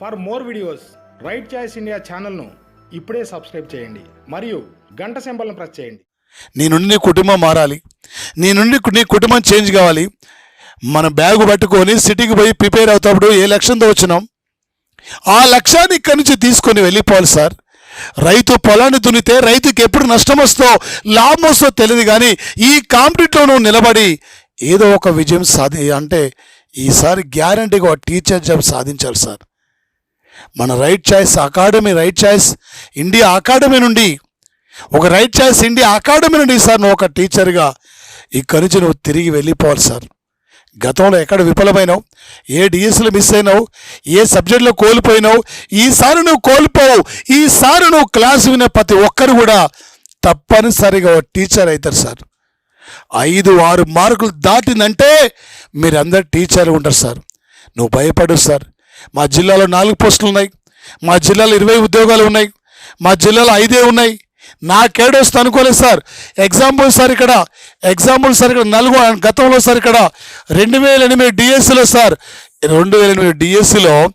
For more videos right choice India ఛానల్ను ఇప్పుడే subscribe చేయండి. మరియు గంట సింబల్ను ప్రెస్ చేయండి. నీ నుండి నీ కుటుంబం మారాలి. నీ నుండి నీ కుటుంబం చేంజ్ కావాలి. మన బ్యాగు పట్టుకొని సిటీకి పోయి ప్రిపేర్ అవుతాడు ఏ లక్ష్యంతో వచ్చినాం? ఆ లక్ష్యాన్ని ఇక్కడి నుంచి తీసుకొని వెళ్ళిపోవాలి సార్. రైతు పొలాన్ని దున్నితే రైతుకి ఎప్పుడు నష్టం వస్తో లాభం వస్తో తెలియదు కానీ ఈ కాంపిటీట్లో నువ్వు నిలబడి ఏదో ఒక విజయం సాధి అంటే ఈసారి గ్యారంటీగా టీచర్ జాబ్ సాధించాలి సార్. మన right choice academy right choice India academy నుండి ఒక రైట్ చాయిస్ ఇండియా అకాడమీ నుండి సార్ నువ్వు ఒక టీచర్గా ఇక్కడి నుంచి నువ్వు తిరిగి వెళ్ళిపోవాలి సార్. గతంలో ఎక్కడ విఫలమైనావు ఏ డిఎస్లు మిస్ అయినావు ఏ సబ్జెక్టులో కోల్పోయినావు ఈసారి నువ్వు కోల్పోవు ఈసారి నువ్వు క్లాస్ వినే ప్రతి ఒక్కరు కూడా తప్పనిసరిగా ఒక టీచర్ అవుతారు సార్. ఐదు ఆరు మార్కులు దాటిందంటే మీరందరు టీచర్ ఉంటారు సార్. నువ్వు భయపడు సార్. మా జిల్లాలో నాలుగు పోస్టులు ఉన్నాయి. మా జిల్లాలో ఇరవై ఉద్యోగాలు ఉన్నాయి. మా జిల్లాలో ఐదే ఉన్నాయి. నాకేడొస్తే అనుకోలేదు సార్. ఎగ్జాంపుల్ సార్ ఇక్కడ. ఎగ్జాంపుల్ సార్ ఇక్కడ నలుగు గతంలో సార్ ఇక్కడ రెండు వేల ఎనిమిది డిఎస్సిలో సార్. రెండు వేల ఎనిమిది డిఎస్సిలో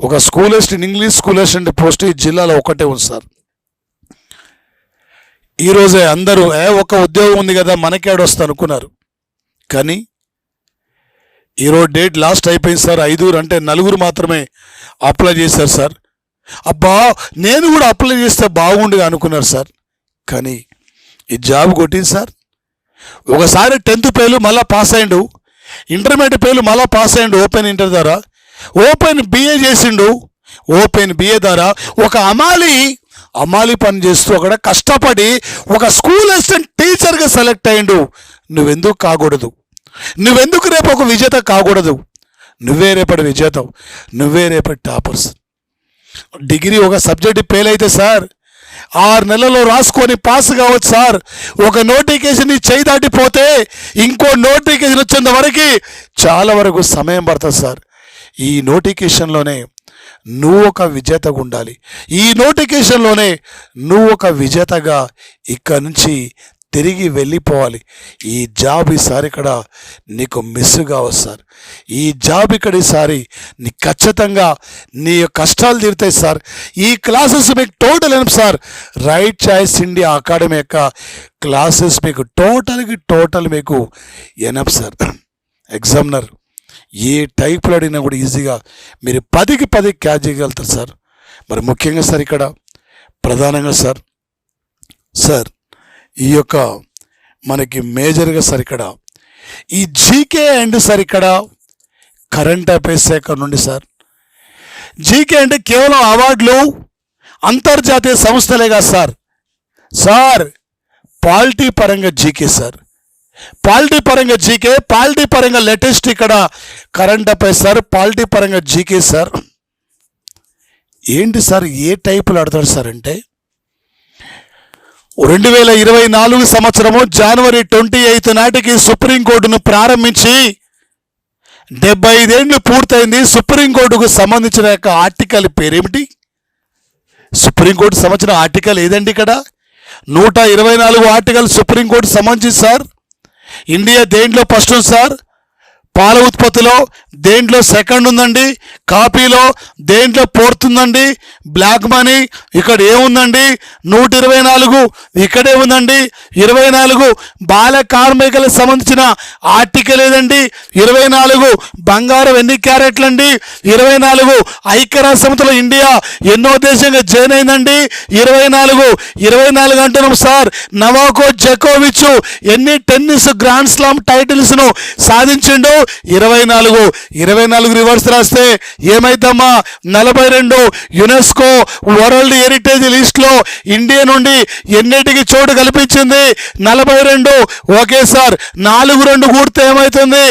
ఒక school assistant English school assistant post ఈ జిల్లాలో ఒకటే ఉంది సార్. ఈరోజే అందరూ ఏ ఒక ఉద్యోగం ఉంది కదా మనకేడొస్తా అనుకున్నారు. కానీ ఈరోజు డేట్ లాస్ట్ అయిపోయింది సార్. ఐదుగురు అంటే నలుగురు మాత్రమే అప్లై చేశారు సార్. అబ్బా నేను కూడా అప్లై చేస్తే బాగుండుగా అనుకున్నారు సార్. కానీ ఈ జాబ్ కొట్టింది సార్. ఒకసారి టెన్త్ పేలు మళ్ళీ పాస్ అయ్యిండు ఇంటర్మీడియట్ పేలు మళ్ళీ పాస్ అయ్యిండు ఓపెన్ ఇంటర్ ద్వారా. ఓపెన్ బిఏ చేసిండు. ఓపెన్ బిఏ ద్వారా ఒక అమాలి అమాలి పని చేస్తూ అక్కడ కష్టపడి ఒక స్కూల్ అసిస్టెంట్ టీచర్గా సెలెక్ట్ అయ్యిండు నువ్వెందుకు కాకూడదు? నువ్వెందుకు రేపు ఒక విజేత కాకూడదు? నువ్వే రేపటి విజేత నువ్వే రేపటి టాపర్స్. డిగ్రీ ఒక సబ్జెక్ట్ ఫెయిల్ అయితే సార్ ఆరు నెలల్లో రాసుకొని పాస్ కావచ్చు సార్. ఒక నోటిఫికేషన్ చేయి దాటిపోతే ఇంకో నోటిఫికేషన్ వచ్చేంత వరకు చాలా వరకు సమయం పడుతుంది సార్. ఈ నోటిఫికేషన్లోనే నువ్వు ఒక విజేతగా ఉండాలి. ఈ నోటిఫికేషన్లోనే నువ్వు ఒక విజేతగా ఇక్కడి నుంచి తిరిగి వెళ్ళిపోవాలి. ఈ జాబ్ ఈసారి ఇక్కడ నీకు మిస్ కావచ్చు సార్ ఈ జాబ్ ఇక్కడ ఈసారి నీ ఖచ్చితంగా నీ కష్టాలు తీరుతాయి సార్. ఈ క్లాసెస్ మీకు టోటల్ ఏం sir? Right choice India academy యొక్క క్లాసెస్ మీకు టోటల్కి టోటల్ మీకు ఎనప్ సార్? ఎగ్జామినర్ ఏ టైప్లో అడిగినా కూడా ఈజీగా మీరు పదికి పది క్యాచ్ చేయగలుగుతారు సార్. మరి ముఖ్యంగా సార్ ఇక్కడ ప్రధానంగా సార్ సార్ ఈ యొక్క మనకి మేజర్గా సార్ ఇక్కడ ఈ జీకే అండ్ సార్ ఇక్కడ కరెంట్ అఫైర్స్ శాఖ నుండి సార్. జీకే అంటే కేవలం అవార్డులు అంతర్జాతీయ సంస్థలే కాదు సార్. సార్ పాలిటీ పరంగా జీకే సార్. పాలిటీ పరంగా జీకే పాలిటీ పరంగా లేటెస్ట్ ఇక్కడ కరెంట్ అఫైర్స్ సార్ పాలిటీ పరంగా జీకే సార్. ఏంటి సార్ ఏ టైపులో ఆడతాడు సార్ అంటే? రెండు వేల ఇరవై నాలుగు సంవత్సరము జనవరి ట్వంటీ ఎయిత్ నాటికి సుప్రీంకోర్టును ప్రారంభించి డెబ్బై ఐదేళ్ళు పూర్తయింది. సుప్రీంకోర్టుకు సంబంధించిన యొక్క ఆర్టికల్ పేరేమిటి? సుప్రీంకోర్టు సంబంధించిన ఆర్టికల్ ఏదండి ఇక్కడ? నూట ఇరవై నాలుగు ఆర్టికల్ సుప్రీంకోర్టు సంబంధించి సార్. ఇండియా దేంట్లో ఫస్ట్ సార్? పాల ఉత్పత్తిలో దేంట్లో సెకండ్ ఉందండి? కాపీలో దేంట్లో ఫోర్త్ ఉందండి? బ్లాక్ మనీ ఇక్కడ ఏముందండి నూట ఇరవై నాలుగు ఇక్కడే ఉందండి. ఇరవై నాలుగు బాల కార్మికులకు సంబంధించిన ఆర్టికల్ ఏదండి? ఇరవై నాలుగు బంగారం ఎన్ని క్యారెట్లు అండి ఇరవై నాలుగు ఐక్యరాజ్య సమితిలో ఇండియా ఎన్నో దేశంగా జాయిన్ అయిందండి? ఇరవై నాలుగు ఇరవై నాలుగు అంటున్నాం సార్. నవాకో జకోవిచ్ ఎన్ని టెన్నిస్ గ్రాండ్ స్లామ్ టైటిల్స్ను సాధించిండు? ఇరవై నాలుగు ఇరవై నాలుగు రివర్స్ రాస్తే ఏమైద్దమ్మా నలభై రెండు యునెస్కో వరల్డ్ హెరిటేజ్ లిస్ట్లో ఇండియా నుండి ఎన్నిటికి చోటు కల్పించింది? నలభై రెండు ఓకే సార్. నాలుగు రెండు కూడితే ఏమవుతుంది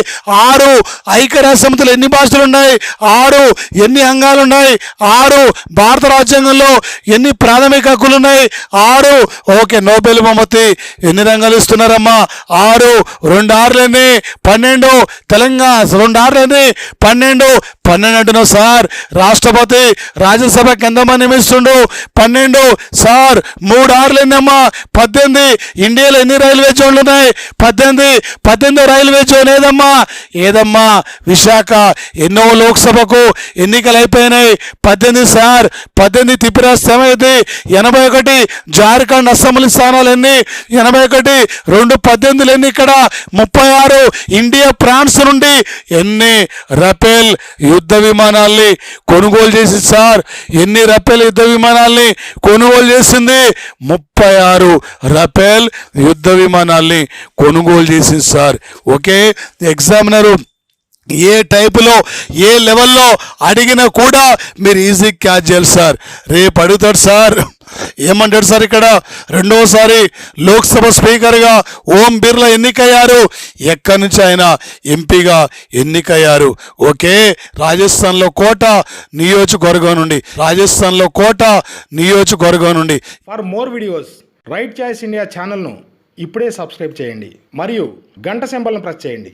ఆరు ఐక్యరాజ్య సమితిలో ఎన్ని భాషలు ఉన్నాయి ఆరు ఎన్ని అంగాలు ఉన్నాయి ఆరు భారత రాజ్యాంగంలో ఎన్ని ప్రాథమిక హక్కులు ఉన్నాయి ఆరు ఓకే నోబెల్ బహుమతి ఎన్ని రంగాలు ఇస్తున్నారమ్మా? ఆరు రెండు ఆరులన్నీ పన్నెండు తెలంగాణ రెండు ఆరులన్నీ పద్దెనిమిది పన్నెండు పన్నెండు అంటున్నావు సార్. రాష్ట్రపతి రాజ్యసభకి ఎంతమంది నియమిస్తుండు పన్నెండు సార్ మూడు ఆర్లు ఎన్నమ్మా? పద్దెనిమిది. ఇండియాలో ఎన్ని రైల్వే జోన్లు ఉన్నాయి? పద్దెనిమిది. పద్దెనిమిది రైల్వే జోన్ ఏదమ్మా? ఏదమ్మా? విశాఖ. ఎన్నో లోక్సభకు ఎన్నికలు అయిపోయినాయి. పద్దెనిమిది సార్. పద్దెనిమిది తిప్పిరాస్తే ఏమైంది ఎనభై ఒకటి జార్ఖండ్ అసెంబ్లీ స్థానాలు ఎన్ని? ఎనభై ఒకటి. రెండు పద్దెనిమిదిలు ఎన్ని ఇక్కడ? ముప్పై ఆరు. ఇండియా ఫ్రాన్స్ నుండి ఎన్ని? రఫేల్ యుద్ధ విమానాల్ని కొనుగోలు చేసి సార్. ఎన్ని రఫేల్ యుద్ధ విమానాల్ని కొనుగోలు చేసింది? ముప్పై ఆరు రఫేల్ యుద్ధ విమానాల్ని కొనుగోలు చేసింది సార్. ఓకే ఎగ్జామినరు ఏ టైపులో ఏ లెవెల్లో అడిగినా కూడా మీరు ఈజీ క్యాచ్ చేయాలి సార్. రేపు అడుగుతాడు సార్. ఏమంటాడు సార్ ఇక్కడ? రెండవసారి లోక్సభ స్పీకర్గా ఓం బిర్లా ఎన్నికయ్యారు. ఎక్కడి నుంచి ఆయన? ఎంపీగా ఎన్నికయ్యారు. ఓకే రాజస్థాన్లో కోట నియోజకవర్గం నుండి. రాజస్థాన్లో కోట నియోజకవర్గం నుండి. For more videos right choice India ఛానల్ను ఇప్పుడే సబ్స్క్రైబ్ చేయండి. మరియు గంట సింబల్ను ప్రెస్ చేయండి.